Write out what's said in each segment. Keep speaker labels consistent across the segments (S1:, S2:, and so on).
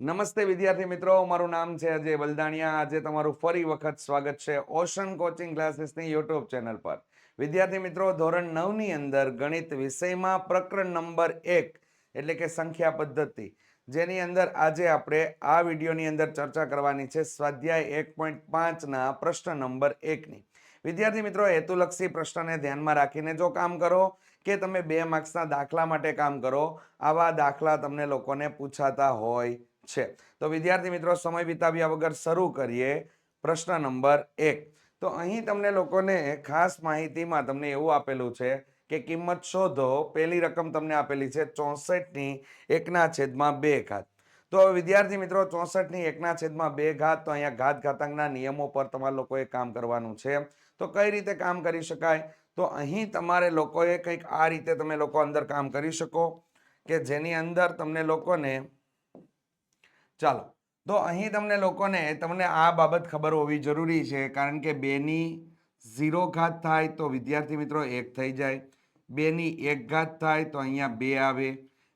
S1: નમસ્તે વિદ્યાર્થી મિત્રો, મારું નામ છે અજય વલદાણિયા. આજે તમારું ફરી વખત સ્વાગત છે ઓશન કોચિંગ ક્લાસીસની યુટ્યુબ ચેનલ પર. વિદ્યાર્થી મિત્રો, ધોરણ નવની અંદર ગણિત વિષયમાં પ્રકરણ નંબર એક, એટલે કે સંખ્યા પદ્ધતિ, જેની અંદર આજે આપણે આ વિડીયોની અંદર ચર્ચા કરવાની છે સ્વાધ્યાય એક પોઈન્ટ પાંચના પ્રશ્ન નંબર એકની. વિદ્યાર્થી મિત્રો, હેતુલક્ષી પ્રશ્નને ધ્યાનમાં રાખીને જો કામ કરો કે તમે બે માર્ક્સના દાખલા માટે કામ કરો, આવા દાખલા તમને લોકોને પૂછાતા હોય છે. તો વિદ્યાર્થી મિત્રો, સમય વિતાવ્યા વગર શરૂ કરીએ પ્રશ્ન નંબર એક. તો અહીં તમને લોકોને ખાસ માહિતીમાં તમને એવું આપેલું છે કે કિંમત શોધો, પહેલી રકમ તમને આપેલી છે ચોસઠની એકના છેદમાં બે ઘાત. તો વિદ્યાર્થી મિત્રો, ચોસઠની એકના છેદમાં બે ઘાત, તો અહીંયા ઘાત ઘાતાંકના નિયમો પર તમારે લોકોએ કામ કરવાનું છે. તો કઈ રીતે કામ કરી શકાય? તો અહીં તમારે લોકોએ કંઈક આ રીતે તમે લોકો અંદર કામ કરી શકો કે જેની અંદર તમને લોકોને ચાલો. તો અહીં તમને લોકોને તમને આ બાબત ખબર હોવી જરૂરી છે, કારણ કે બેની ઝીરો ઘાત થાય તો વિદ્યાર્થી મિત્રો એક થઈ જાય. બેની એક ઘાત થાય તો અહીંયા બે આવે.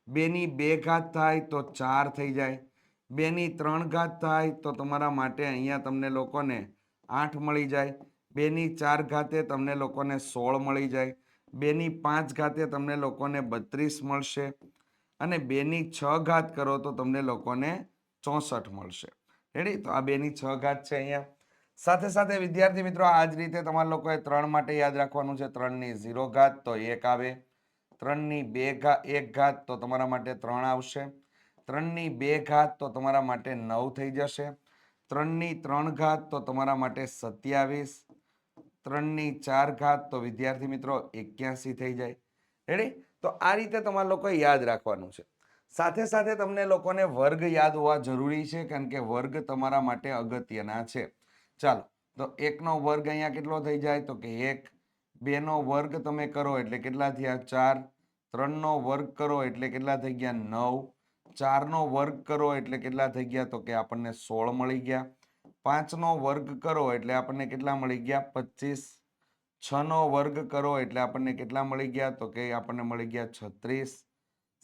S1: બેની બે ઘાત થાય તો ચાર થઈ જાય. બેની ત્રણ ઘાત થાય તો તમારા માટે અહીંયા તમને લોકોને આઠ મળી જાય. બેની ચાર ઘાતે તમને લોકોને સોળ મળી જાય. બેની પાંચ ઘાતે તમને લોકોને બત્રીસ મળશે. અને બેની છ ઘાત કરો તો તમને લોકોને ચોસઠ મળશે. રેડી તો આ બેની છ ઘાત છે અહીંયા. સાથે સાથે વિદ્યાર્થી મિત્રો, આ જ રીતે તમારા લોકોએ ત્રણ માટે યાદ રાખવાનું છે. ત્રણની ઝીરો ઘાત, તો એક આવે. ત્રણની બે ઘાત એક ઘાત, તો તમારા માટે ત્રણ આવશે. ત્રણની બે ઘાત, તો તમારા માટે નવ થઈ જશે. ત્રણની ત્રણ ઘાત, તો તમારા માટે સત્યાવીસ. ત્રણની ચાર ઘાત, તો વિદ્યાર્થી મિત્રો એક્યાસી થઈ જાય. રેડી તો આ રીતે તમારા લોકોએ યાદ રાખવાનું છે. સાથે સાથે તમને લોકોને વર્ગ યાદ હોવા જરૂરી છે, કારણ કે વર્ગ તમારા માટે અગત્યના છે. ચાલો, તો એકનો વર્ગ અહીંયા કેટલો થઈ જાય? તો કે એક, બેનો વર્ગ તમે કરો એટલે કેટલા થયા? ચાર. ત્રણનો વર્ગ કરો એટલે કેટલા થઈ ગયા? નવ. ચારનો વર્ગ કરો એટલે કેટલા થઈ ગયા? તો કે આપણને સોળ મળી ગયા. પાંચનો વર્ગ કરો એટલે આપણને કેટલા મળી ગયા? પચીસ. છનો વર્ગ કરો એટલે આપણને કેટલા મળી ગયા? તો કે આપણને મળી ગયા છત્રીસ.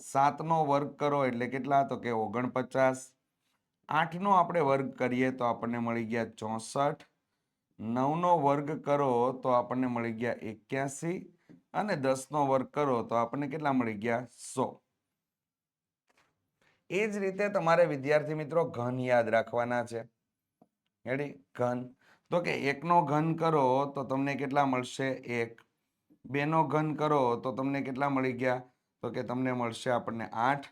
S1: સાતનો વર્ગ કરો એટલે કેટલા? તો કે ઓગણપચાસ. આઠનો આપણે વર્ગ કરીએ તો આપણને મળી ગયા ચોસઠ. નવનો વર્ગ કરો તો આપણને મળી ગયા એક્યાસી. અને દસનો વર્ગ કરો તો આપણને કેટલા મળી ગયા સો. એ જ રીતે તમારે વિદ્યાર્થી મિત્રો ઘન યાદ રાખવાના છે. હેડી ઘન. તો કે એકનો ઘન કરો તો તમને કેટલા મળશે? એક. બેનો ઘન કરો તો તમને કેટલા મળી ગયા? તો કે તમને મળશે આપણને આઠ.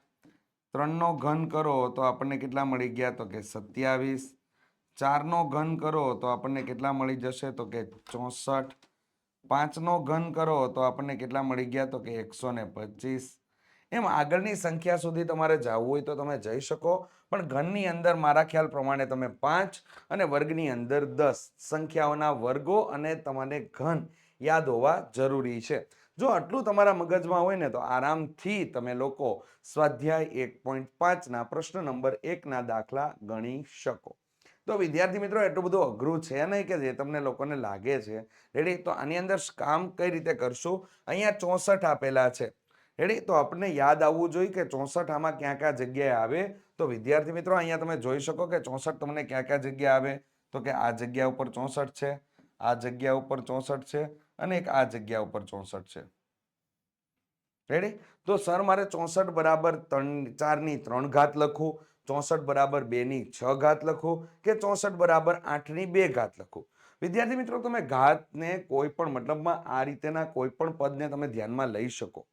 S1: ત્રણનો ઘન કરો તો આપણને કેટલા મળી ગયા? તો કે સત્યાવીસ. ચારનો ઘન કરો તો આપણને કેટલા મળી જશે? તો કે ચોસઠ. પાંચનો ઘન કરો તો આપણને કેટલા મળી ગયા? તો કે એકસો ને પચીસ. એમ આગળની સંખ્યા સુધી તમારે જવું હોય તો તમે જઈ શકો, પણ ઘનની અંદર મારા ખ્યાલ પ્રમાણે તમે પાંચ અને વર્ગની અંદર દસ. સંખ્યાઓના વર્ગો અને તમારે ઘન યાદ હોવા જરૂરી છે. જો આટલું તમારા મગજમાં હોય ને, તો આરામથી તમે લોકો સ્વાધ્યાય એક પોઈન્ટ પાંચના પ્રશ્ન નંબર એકના દાખલા ગણી શકો. તો વિદ્યાર્થી મિત્રો, એટલું બધું અઘરું છે નહીં કે જે તમને લોકોને લાગે છે. રેડી તો આની અંદર કામ કઈ રીતે કરશું? અહીંયા ચોસઠ આપેલા છે. રેડી તો આપણને યાદ આવવું જોઈએ કે ચોસઠ આમાં ક્યાં ક્યાં જગ્યાએ આવે. તો વિદ્યાર્થી મિત્રો, અહીંયા તમે જોઈ શકો કે ચોસઠ તમને ક્યાં ક્યાં જગ્યા આવે. તો કે આ જગ્યા ઉપર ચોસઠ છે, આ જગ્યા ઉપર ચોસઠ છે અને એક આ જગ્યા ઉપર ચોસઠ છે. રેડી તો સર, મારે ચોસઠ બરાબર ત્રણ, ચારની ત્રણ ઘાત લખો. ચોસઠ બરાબર બેની છ ઘાત લખું કે ચોસઠ બરાબર આઠની બે ઘાત લખું? વિદ્યાર્થી મિત્રો, તમે ઘાતને કોઈ પણ મતલબમાં આ રીતેના કોઈ પણ પદને તમે ધ્યાનમાં લઈ શકો.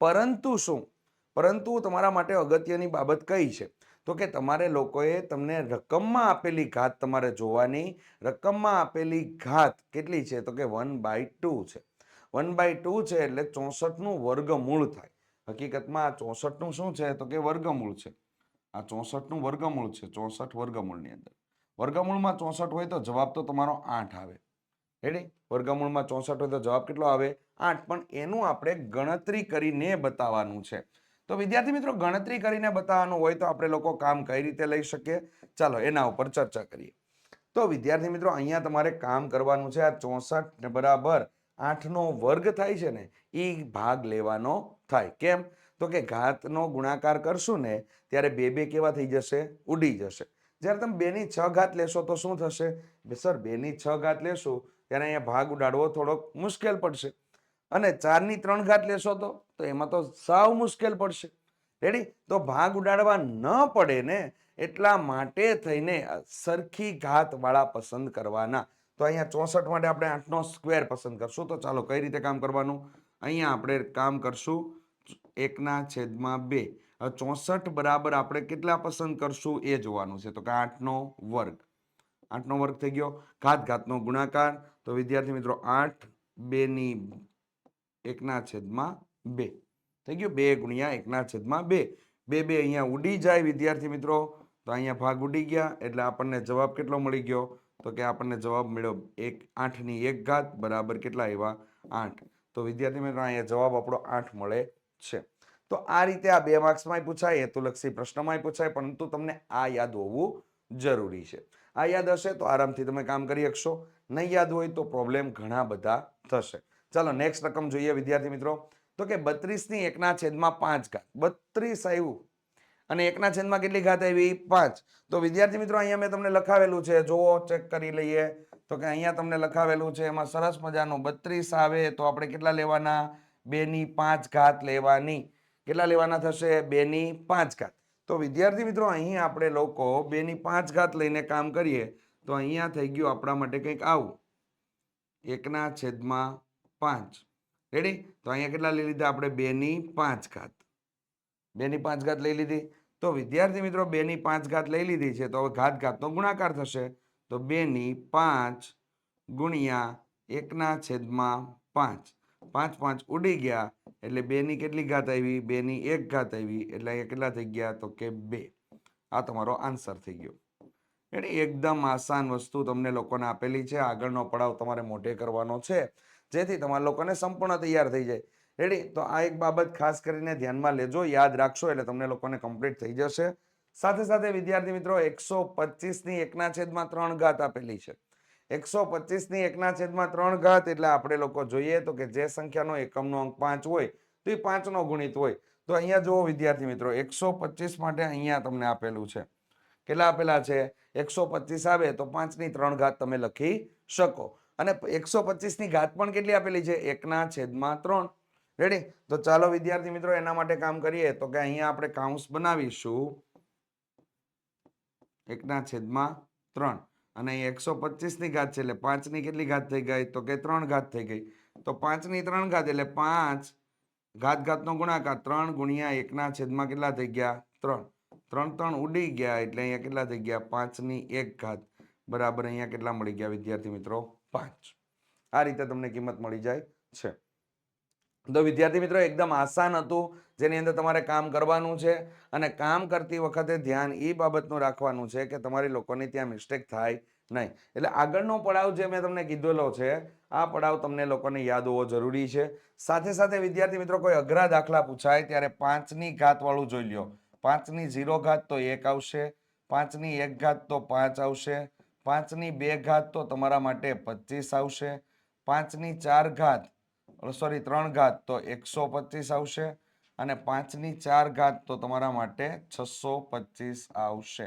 S1: પરંતુ શું? પરંતુ તમારા માટે અગત્યની બાબત કઈ છે? તો કે તમારે લોકોએ તમને રકમમાં આપેલી ઘાત તમારે જોવાની, રકમમાં આપેલી ઘાત કેટલી છે? તો કે વન બાય ટુ છે. વન બાય ટુ છે એટલે ચોસઠનું વર્ગમૂળ થાય. હકીકતમાં આ ચોસઠનું શું છે? તો કે વર્ગમૂળ છે. આ ચોસઠનું વર્ગમૂળ છે, ચોસઠ વર્ગમૂળની અંદર. વર્ગમૂળમાં ચોસઠ હોય તો જવાબ તો તમારો આઠ આવે. રેડી વર્ગમૂળમાં ચોસઠ હોય તો જવાબ કેટલો આવે? આઠ. પણ એનું આપણે ગણતરી કરીને બતાવવાનું છે. તો વિદ્યાર્થી મિત્રો, ગણતરી કરીને બતાવવાનું હોય તો આપણે લોકો કામ કઈ રીતે લઈ શકીએ? ચાલો, એના ઉપર ચર્ચા કરીએ. તો વિદ્યાર્થી મિત્રો, અહીંયા તમારે કામ કરવાનું છે. આ ચોસઠ બરાબર આઠનો વર્ગ થાય છે ને એ ભાગ લેવાનો થાય. કેમ? તો કે ઘાતનો ગુણાકાર કરશું ને, ત્યારે બે બે કેવા થઈ જશે? ઉડી જશે. જ્યારે તમે બેની છ ઘાત લેશો તો શું થશે? સર, બેની છ ઘાત લેશું, ત્યારે અહીંયા ભાગ ઉડાડવો થોડોક મુશ્કેલ પડશે. અને ચારની ત્રણ ઘાત લેશો તો તો એમાં તો સાવ મુશ્કેલ પડશે. રેડી તો ભાગ ઉડાડવા ન પડે ને એટલા માટે થઈને સરખી ઘાત વાળા પસંદ કરવાના. તો અહીંયા ચોસઠ માટે આપણે આઠનો સ્ક્વેર પસંદ કરશું. તો ચાલો, કઈ રીતે કામ કરવાનું? અહીંયા આપણે કામ કરશું એકના છેદમાં બે. ચોસઠ બરાબર આપણે કેટલા પસંદ કરશું એ જોવાનું છે. તો કે આઠનો વર્ગ. આઠનો વર્ગ થઈ ગયો. ઘાત ઘાતનો ગુણાકાર. તો વિદ્યાર્થી મિત્રો, આઠ, બેની એકના છેદમાં બે. થઈ ગયું? બે ગુણ્યા એકના છેદમાં બે. બે બે અહીંયા ઉડી જાય વિદ્યાર્થી મિત્રો. તો અહીંયા ભાગ ઉડી ગયા. એટલે આપણને જવાબ કેટલો મળી ગયો? તો કે આપણને જવાબ મળ્યો એક આઠની એક ઘાત બરાબર કેટલા એવા આઠ. તો વિદ્યાર્થી મિત્રો, અહીંયા જવાબ આપણો આઠ મળે છે. તો આ રીતે આ બે માર્ક્સમાંય પૂછાય, હેતુલક્ષી પ્રશ્નમાંય પૂછાય, પરંતુ તમને આ યાદ હોવું જરૂરી છે. આ યાદ હશે તો આરામથી તમે કામ કરી શકશો. નહીં યાદ હોય તો પ્રોબ્લેમ ઘણા બધા થશે. ચાલો નેક્સ્ટ રકમ જોઈએ વિદ્યાર્થી મિત્રો. તો કે બત્રીસની એકના છેદમાં પાંચ ઘાત. બત્રીસ આવ્યું અને એકના છેદમાં કેટલી ઘાત આવી? પાંચ. તો વિદ્યાર્થી મિત્રો, અહીંયા મેં તમને લખાવેલું છે. જુઓ ચેક કરી લઈએ. તો કે અહીંયા તમને લખાવેલું છે. એમાં સરસ મજાનું બત્રીસ આવે તો આપણે કેટલા લેવાના? બેની પાંચ ઘાત લેવાની. કેટલા લેવાના થશે? બેની પાંચ ઘાત. તો વિદ્યાર્થી મિત્રો અહીં આપણે લોકો બેની પાંચ ઘાત લઈને કામ કરીએ. તો અહીંયા થઈ ગયું આપણા માટે કંઈક આવું. એકના છેદમાં પાંચ. રેડી તો અહીંયા કેટલા લઈ લીધા આપણે? બેની પાંચ ઘાત. બેની પાંચ ઘાત લઈ લીધી. તો વિદ્યાર્થી મિત્રો, બેની પાંચ ઘાત લઈ લીધી છે, તો હવે ઘાત ઘાતનો ગુણાકાર થશે. તો બેની પાંચ ગુણ્યા એકના છેદમાં પાંચ. પાંચ પાંચ ઉડી ગયા, એટલે બેની કેટલી ઘાત આવી? બેની એક ઘાત આવી, એટલે અહીંયા કેટલા થઈ ગયા? તો કે બે. આ તમારો આન્સર થઈ ગયો. એટલે એકદમ આસાન વસ્તુ તમને લોકોને આપેલી છે. આગળનો પડાવ તમારે મોઢે કરવાનો છે. જેથી તમારા લોકોને સંપૂર્ણ તૈયાર થઈ જાય. રેડી તો આ એક બાબત ખાસ કરીને ધ્યાનમાં લેજો, યાદ રાખશો, એટલે તમને લોકોને કમ્પ્લીટ થઈ જશે. સાથે સાથે વિદ્યાર્થી મિત્રો, એકસો પચીસની એકના છેદમાં ત્રણ ઘાત આપેલી છે. એકસો પચીસની એકના છેદમાં ત્રણ ઘાત એટલે આપણે લોકો જોઈએ તો કે જે સંખ્યાનો એકમનો અંક પાંચ હોય, તો એ પાંચનો ગુણિત હોય. તો અહીંયા જુઓ વિદ્યાર્થી મિત્રો, એકસો પચીસ માટે અહીંયા તમને આપેલું છે. કેટલા આપેલા છે? એકસો પચીસ આવે તો પાંચની ત્રણ ઘાત તમે લખી શકો. અને એકસો પચીસની ઘાત પણ કેટલી આપેલી છે? એકના છેદમાં ત્રણ. રેડી તો ચાલો વિદ્યાર્થી મિત્રો, એના માટે કામ કરીએ. તો કે અહીંયા આપણે કાઉન્સ બનાવીશું. એકના છેદમાં ત્રણ. અને અહીં એકસો પચીસની ઘાત છે એટલે પાંચની કેટલી ઘાત થઈ ગઈ? તો કે ત્રણ ઘાત થઈ ગઈ. તો પાંચની ત્રણ ઘાત એટલે પાંચ ઘાત ઘાતનો ગુણાકાર ત્રણ ગુણ્યા એકના છેદમાં કેટલા થઈ ગયા? ત્રણ. ત્રણ ત્રણ ઉડી ગયા એટલે અહીંયા કેટલા થઈ ગયા? પાંચની એક ઘાત. બરાબર, અહીંયા કેટલા મળી ગયા વિદ્યાર્થી મિત્રો? પાંચ. આ રીતે તમને કિંમત મળી જાય છે. તો વિદ્યાર્થી મિત્રો, એકદમ આસાન હતું જેની અંદર તમારે કામ કરવાનું છે અને કામ કરતી વખતે ધ્યાન એ બાબતનું રાખવાનું છે કે તમારી લોકોની ત્યાં મિસ્ટેક થાય નહીં. એટલે આગળનો પડાવ જે મેં તમને કીધેલો છે, આ પડાવ તમને લોકોને યાદ હોવો જરૂરી છે. સાથે સાથે વિદ્યાર્થી મિત્રો, કોઈ અઘરા દાખલા પૂછાય ત્યારે પાંચની ઘાતવાળું જોઈ લ્યો. પાંચની ઝીરો ઘાત તો એક આવશે, પાંચની એક ઘાત તો પાંચ આવશે પાંચની બે ઘાત તો તમારા માટે પચીસ આવશે. પાંચની ચાર ઘાત સોરી ત્રણ ઘાત તો એકસો પચીસ આવશે અને પાંચની ચાર ઘાત તો તમારા માટે છસો પચીસ આવશે.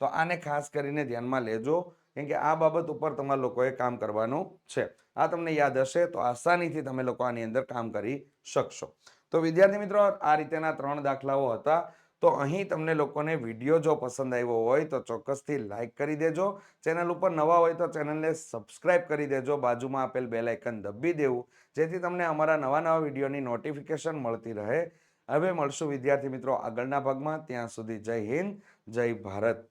S1: તો આને ખાસ કરીને ધ્યાનમાં લેજો કેમ કે આ બાબત ઉપર તમારા લોકોએ કામ કરવાનું છે. આ તમને યાદ હશે તો આસાનીથી તમે લોકો આની અંદર કામ કરી શકશો. તો વિદ્યાર્થી મિત્રો, આ રીતેના ત્રણ દાખલાઓ હતા. તો અહીં તમને લોકોને વીડિયો જો પસંદ આવ્યો હોય તો ચોક્કસથી લાઈક કરી દેજો. ચેનલ ઉપર નવા હોય તો ચેનલને સબસ્ક્રાઇબ કરી દેજો. બાજુમાં આપેલ બેલ આઇકન દબી દેવું. જેથી તમને અમારા નવા નવા વિડીયોની નોટિફિકેશન મળતી રહે. હવે મળશું વિદ્યાર્થી મિત્રો આગળના ભાગમાં. ત્યાં સુધી જય હિન્દ, જય ભારત.